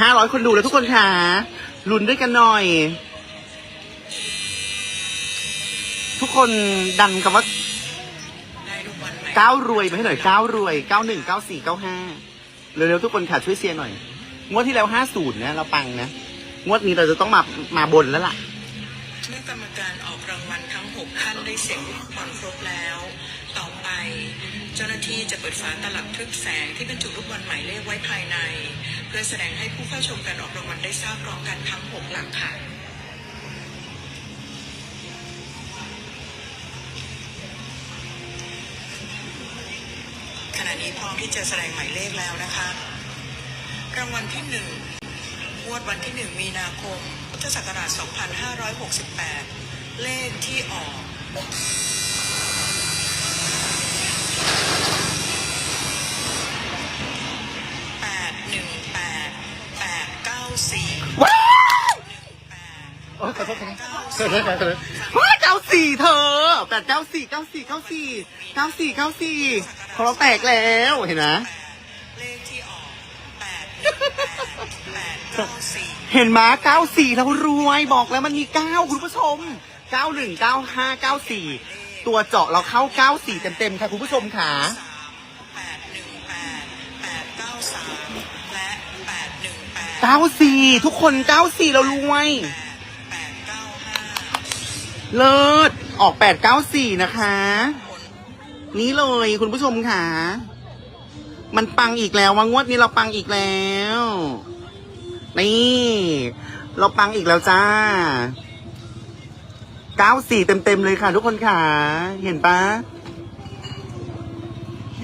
ห้าร้อยคนดูแล้วทุกคนค่ะลุ้นด้วยกันหน่อย ทุกคนดันคำว่าก้าวรวยมาให้หน่อยก้าวรวยเก้าหนึ่งเก้าสี่เก้าห้าเร็วๆทุกคนค่ะช่วยเชียร์หน่อย งวดที่แล้วห้าศูนย์นะ เราปังนะ งวดนี้เราจะต้องมามาบนแล้วล่ะเมื่อกรรมการออกรางวัลทั้ง6ท่านได้เสียงลูกบอลครบแล้ว ต่อไป เจ้าหน้าที่จะเปิดฝาตลับทึบแสงที่บรรจุลูกบอลหมายเลขไว้ภายใน พื่อแสดงให้ผู้เข้าชมการออกรางวัลได้ทราบพร้อมกันทั้ง 6 หลักค่ะขณะนี้พร้อมที่จะแสดงหมายเลขแล้วนะคะ รางวัลที่หนึ่งวดวันที่หนึ่งมีนาคมพุทธศักราช 2568 เลขที่ออก สี่ว้าวโอ้ยขอโทษขอโทษเก้าขอโทษว้าเก้าสี่เธอแปดเก้าสี่เก้าสี่เก้าสี่เก้าสี่เก้าสี่ของเราแตกแล้วเห็นไหมเลขที่ออกแปดแปดเก้าสี่เห็นไหมเก้าสี่เรารวยบอกแล้วมันมีเก้าคุณผู้ชมเก้าหนึ่งเก้าห้าเก้าสี่ตัวเจาะเราเข้าเก้าสี่เต็มๆค่ะคุณผู้ชมค่ะ เก้าสี่ทุกคนเก้าสี่เรารวยแปดเก้าห้าเลิศ ออกแปดเก้าสี่นะคะ นี้เลยคุณผู้ชมค่ะ มันปังอีกแล้วว่างวดนี้เราปังอีกแล้ว นี่ เราปังอีกแล้วจ้าเก้าสี่เต็มๆเลยค่ะ ทุกคนค่ะ เห็นปะ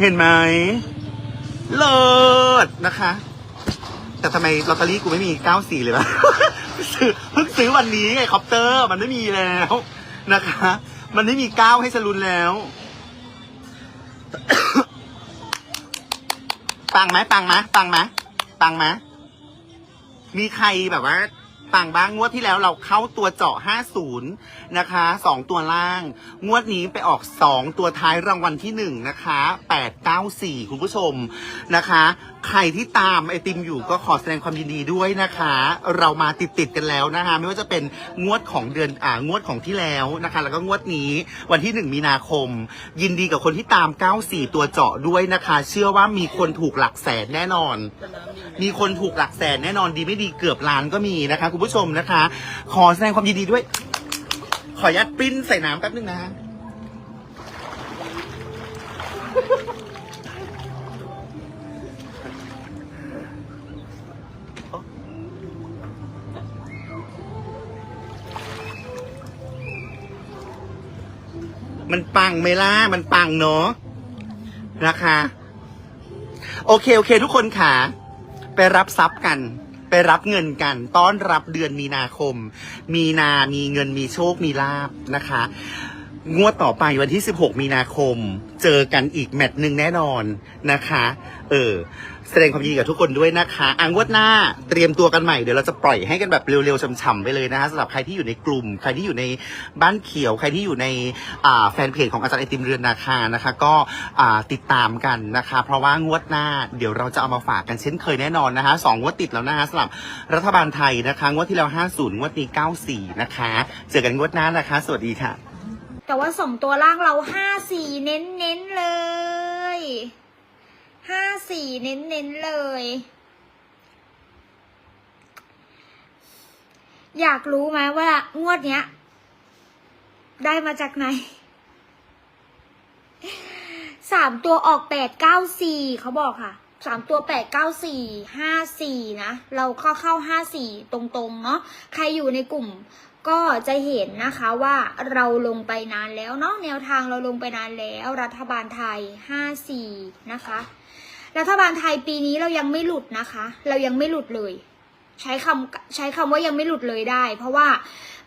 เห็นไหม เลิศนะคะ แต่ทำไมลอตเตอรี่กูไม่มีเก้าสี่เลยวะซื้อเพิ่งซื้อวันนี้ไงคอปเตอร์ มันไม่มีแล้วนะคะ มันไม่มีเก้าให้สลุนแล้ว ปังไหมปังไหมปังไหมปังไหมมีใครแบบว่าปังบ้างงวดที่แล้วเราเข้าตัวเจาะ 50 นะคะสองตัวล่าง งวดนี้ไปออก 2 ตัวท้ายรางวัลที่ 1 นะคะ 894 คุณผู้ชมนะคะใครที่ตามไอติมอยู่ก็ขอแสดงความยินดีด้วยนะคะ เรามาติดติดๆกันแล้วนะคะ ไม่ว่าจะเป็นงวดของเดือนอ่างวดของที่แล้วนะคะ แล้วก็งวดนี้วันที่ 1 มีนาคม ยินดีกับคนที่ตาม 94 ตัวเจาะด้วยนะคะ เชื่อว่ามีคนถูกหลักแสนแน่นอน มีคนถูกหลักแสนแน่นอนดีไม่ดีเกือบล้านก็มีนะคะ คุณผู้ชมนะคะ ขอแสดงความยินดีด้วย ขออนุญาตปริ้นใส่น้ำแป๊บนึงนะ มันปังไหมล่ะ มันปังเนาะนะคะ โอเค โอเค ทุกคนค่ะ ไปรับทรัพย์กัน ไปรับเงินกัน ต้อนรับเดือนมีนาคม มีนา มีเงิน มีโชค มีลาบนะคะ งวดต่อไปวันที่ 16 มีนาคม เจอกันอีกแมตช์หนึ่งแน่นอนนะคะ เออ แสดงความยินดีกับทุกคนด้วยนะคะอ่างวดหน้าเตรียมตัวกันใหม่เดี๋ยวเราจะปล่อยให้กันแบบเร็วๆช่ำๆไปเลยนะคะสำหรับใครที่อยู่ในกลุ่ม ใครที่อยู่ในบ้านเขียว ใครที่อยู่ในอ่าแฟนเพจของอาจารย์ไอติมเรือนนาคานะคะ ก็อ่าติดตามกันนะคะ เพราะว่างวดหน้าเดี๋ยวเราจะเอามาฝากกันเช่นเคยแน่นอนนะคะสองงวดติดแล้วนะคะสำหรับรัฐบาลไทยนะคะงวดที่แล้ว50งวดนี้94นะคะ เจอกันงวดหน้านะคะ สวัสดีค่ะ แต่ว่าสองตัวล่างเราห้าสี่เน้นเน้นๆเลย ห้าสี่เน้นเน้นๆเลย อยากรู้ไหมว่างวดเนี้ย ได้มาจากไหนสามตัวออกแปดเก้าสี่เขาบอกค่ะสามตัวแปดเก้าสี่ห้าสี่นะ เราเข้าเข้าห้าสี่ตรงๆ เนาะใครอยู่ในกลุ่มก็จะเห็นนะคะว่าเราลงไปนานแล้วเนาะแนวทางเราลงไปนานแล้ว รัฐบาลไทยห้าสี่นะคะ รัฐบาลไทยปีนี้เรายังไม่หลุดนะคะ เรายังไม่หลุดเลย ใช้คำใช้คำว่ายังไม่หลุดเลยได้ เพราะว่า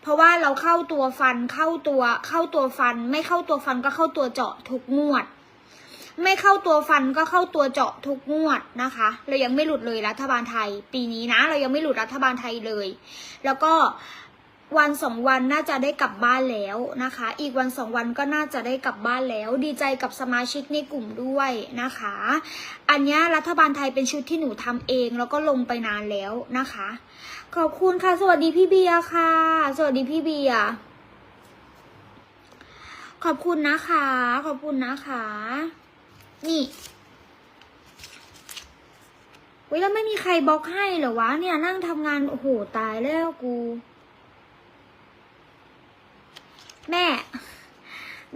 เพราะว่าเราเข้าตัวฟันเข้าตัวเข้าตัวฟัน ไม่เข้าตัวฟันก็เข้าตัวเจาะทุกงวด ไม่เข้าตัวฟันก็เข้าตัวเจาะทุกงวดนะคะ เรายังไม่หลุดเลยรัฐบาลไทย ปีนี้นะ เรายังไม่หลุดรัฐบาลไทยเลย แล้วก็ วันสองวันน่าจะได้กลับบ้านแล้วนะคะ อีกวันสองวันก็น่าจะได้กลับบ้านแล้ว ดีใจกับสมาชิกในกลุ่มด้วยนะคะ อันนี้รัฐบาลไทยเป็นชุดที่หนูทำเองแล้วก็ลงไปนานแล้วนะคะ ขอบคุณค่ะ สวัสดีพี่เบียค่ะ สวัสดีพี่เบียขอบคุณนะคะ ขอบคุณนะคะ นี่เว้ยแล้วไม่มีใครบล็อกให้เหรอวะเนี่ยนั่งทำงานโอ้โหตายแล้วกู แม่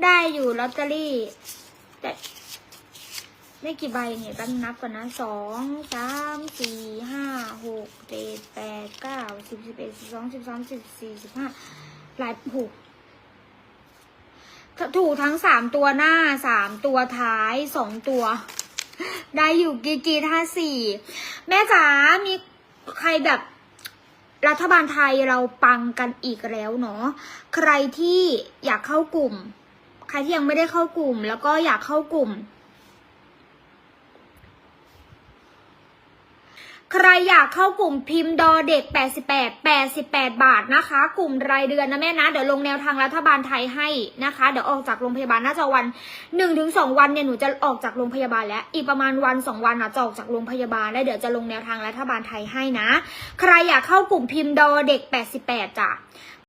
ได้อยู่ลอตเตอรี่ แต่ได้กี่ใบเนี่ยตั้งนับก่อนนะสองสามสี่ห้าหกเจ็ดแปดเก้าสิบสิบเอ็ดสิบสองสิบสามสิบสี่สิบห้าหลายถูกถูกทั้งสามตัวหน้าสามตัวท้ายสองตัว ได้อยู่กีกีท่าสี่แม่จ๋ามีใครแบบ รัฐบาลไทยเราปังกันอีกแล้วเนาะใครที่อยากเข้ากลุ่ม ใครที่ยังไม่ได้เข้ากลุ่ม แล้วก็อยากเข้ากลุ่ม ใครอยากเข้ากลุ่มพิมพ์ดอเด็ก 88 88 บาทนะคะ กลุ่มรายเดือนนะแม่นะ เดี๋ยวลงแนวทางรัฐบาลไทยให้นะคะ เดี๋ยวออกจากโรงพยาบาลน่าจะวัน 1-2 วันเนี่ยหนูจะออกจากโรงพยาบาลแล้ว อีกประมาณวัน 2 วันอะจะออกจากโรงพยาบาลแล้วเดี๋ยวจะลงแนวทางรัฐบาลไทยให้นะ ใครอยากเข้ากลุ่มพิมพ์ดอเด็ก 88จ้ะ